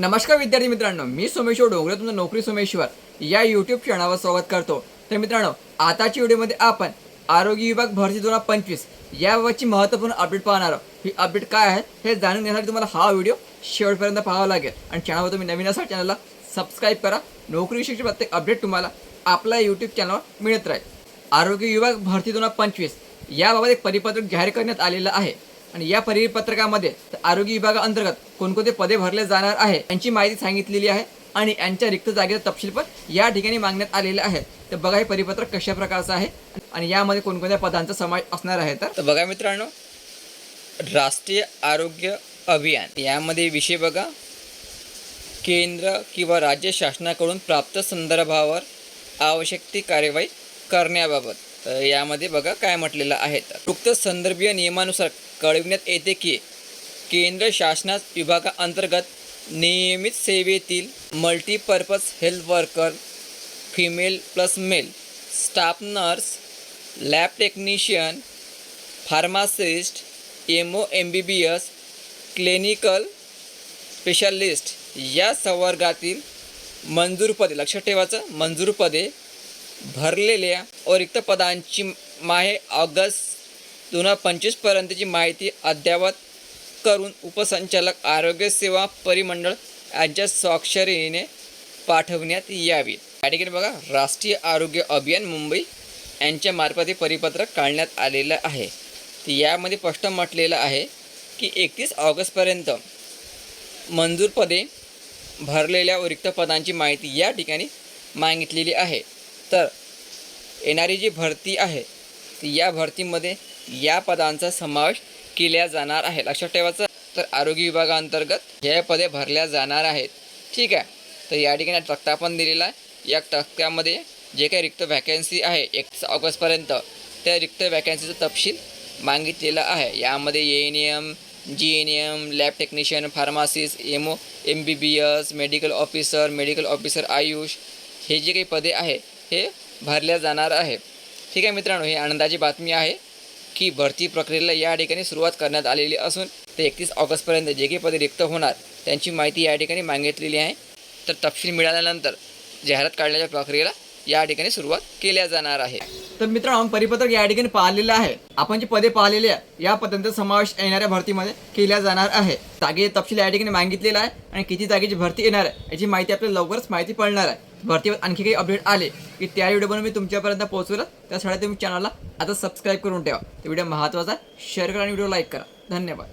नमस्कार विद्यार्थी मित्रांनो मी सोमेश्वर डोंगरे तुमचं नोकरी सोमेश्वर. या यूट्यूब चॅनलवर स्वागत करतो. तर मित्रांनो आताच्या व्हिडिओमध्ये आपण आरोग्य विभाग भरती दोन हजार पंचवीस याबाबतची महत्त्वपूर्ण अपडेट पाहणार आहोत. ही अपडेट काय आहे हे जाणून घेण्यासाठी तुम्हाला हा व्हिडिओ शेवटपर्यंत पाहावा लागेल. आणि चॅनलवर तुम्ही नवीन असाल चॅनलला सबस्क्राईब करा. नोकरीविषयीची प्रत्येक अपडेट तुम्हाला आपल्या यूट्यूब चॅनलवर मिळत राहील. आरोग्य विभाग भरती दोन हजार पंचवीस याबाबत एक परिपत्रक जाहीर करण्यात आलेलं आहे. आणि या परिपत्रकामध्ये आरोग्य विभागाअंतर्गत कोणकोणते पदे भरले जाणार आहे यांची माहिती सांगितलेली आहे आणि यांच्या रिक्त जागेचा तपशील पण या ठिकाणी मागण्यात आलेले आहे. तर बघा हे परिपत्रक कशा प्रकारचं आहे आणि यामध्ये कोणकोणत्या पदांचा समावेश असणार आहे तर? बघा मित्रांनो राष्ट्रीय आरोग्य अभियान. यामध्ये विषय बघा. केंद्र किंवा राज्य शासनाकडून प्राप्त संदर्भावर आवश्यक ती कार्यवाही करण्याबाबत. यामध्ये बघा काय म्हटलेलं आहे. उक्त संदर्भीय नियमानुसार कळविण्यात येते की केंद्र शासनास विभागाअंतर्गत नियमित सेवेतील multipurpose health worker female plus male staff nurse lab technician pharmacist M O M B B S clinical specialist या संवर्गातील मंजूर पदे लक्षात ठेवायचं मंजूर पदे भरलेल्या अरिक्त पदांची माहे ऑगस्ट दोन हजार पंचवीसपर्यंतची माहिती अद्ययावत करून उपसंचालक आरोग्य सेवा परिमंडळ यांच्या स्वाक्षरीने पाठवण्यात यावी. या ठिकाणी बघा राष्ट्रीय आरोग्य अभियान मुंबई यांच्या मार्फत हे परिपत्रक काढण्यात आलेलं आहे. तर यामध्ये स्पष्ट म्हटलेलं आहे की एकतीस ऑगस्टपर्यंत मंजूर पदे भरलेल्या व रिक्त पदांची माहिती या ठिकाणी मागितलेली आहे. तर येणारी जी भरती आहे ती या भरतीमध्ये या पदांचा समावेश केल्या जाणार आहे. लक्षात ठेवायचं तर आरोग्य विभागाअंतर्गत हे पदे भरल्या जाणार आहेत ठीक आहे. तर या ठिकाणी तक्ता पण दिलेला आहे. या तक्त्यामध्ये जे काही रिक्त व्हॅकन्सी आहे एकतीस ऑगस्टपर्यंत त्या रिक्त व्हॅकन्सीचा तपशील मागितलेला आहे. यामध्ये A N M G N M lab technician pharmacist M O M B B S medical officer medical officer AYUSH हे जे काही पदे आहे हे भरल्या जाणार आहे. ठीक आहे मित्रांनो ही आनंदाची बातमी आहे की भरती प्रक्रियेला या ठिकाणी सुरुवात करण्यात आलेली असून ते एकतीस ऑगस्टपर्यंत जे काही पदे रिक्त होणार त्यांची माहिती या ठिकाणी मागितलेली आहे. तर तपशील मिळाल्यानंतर जाहिरात काढण्याच्या प्रक्रियेला या ठिकाणी सुरुवात केल्या जाणार आहे. तर मित्रांनो परिपत्रक या ठिकाणी पाहिलेलं आहे. आपण जी पदे पाहिलेली आहे या पदांचा समावेश येणाऱ्या भरतीमध्ये केल्या जाणार आहे. जागे तपशील या ठिकाणी मागितलेला आहे आणि किती जागेची भरती येणार आहे याची माहिती आपल्याला लवकरच माहिती पडणार आहे. भरतीवर आणखी काही अपडेट आले की त्या व्हिडिओ बनवून मी तुमच्यापर्यंत पोहोचवलं. त्यासाठी तुम्ही चॅनलला आता सबस्क्राईब करून ठेवा. तो व्हिडिओ महत्त्वाचा शेअर करा आणि व्हिडिओ लाईक करा. धन्यवाद.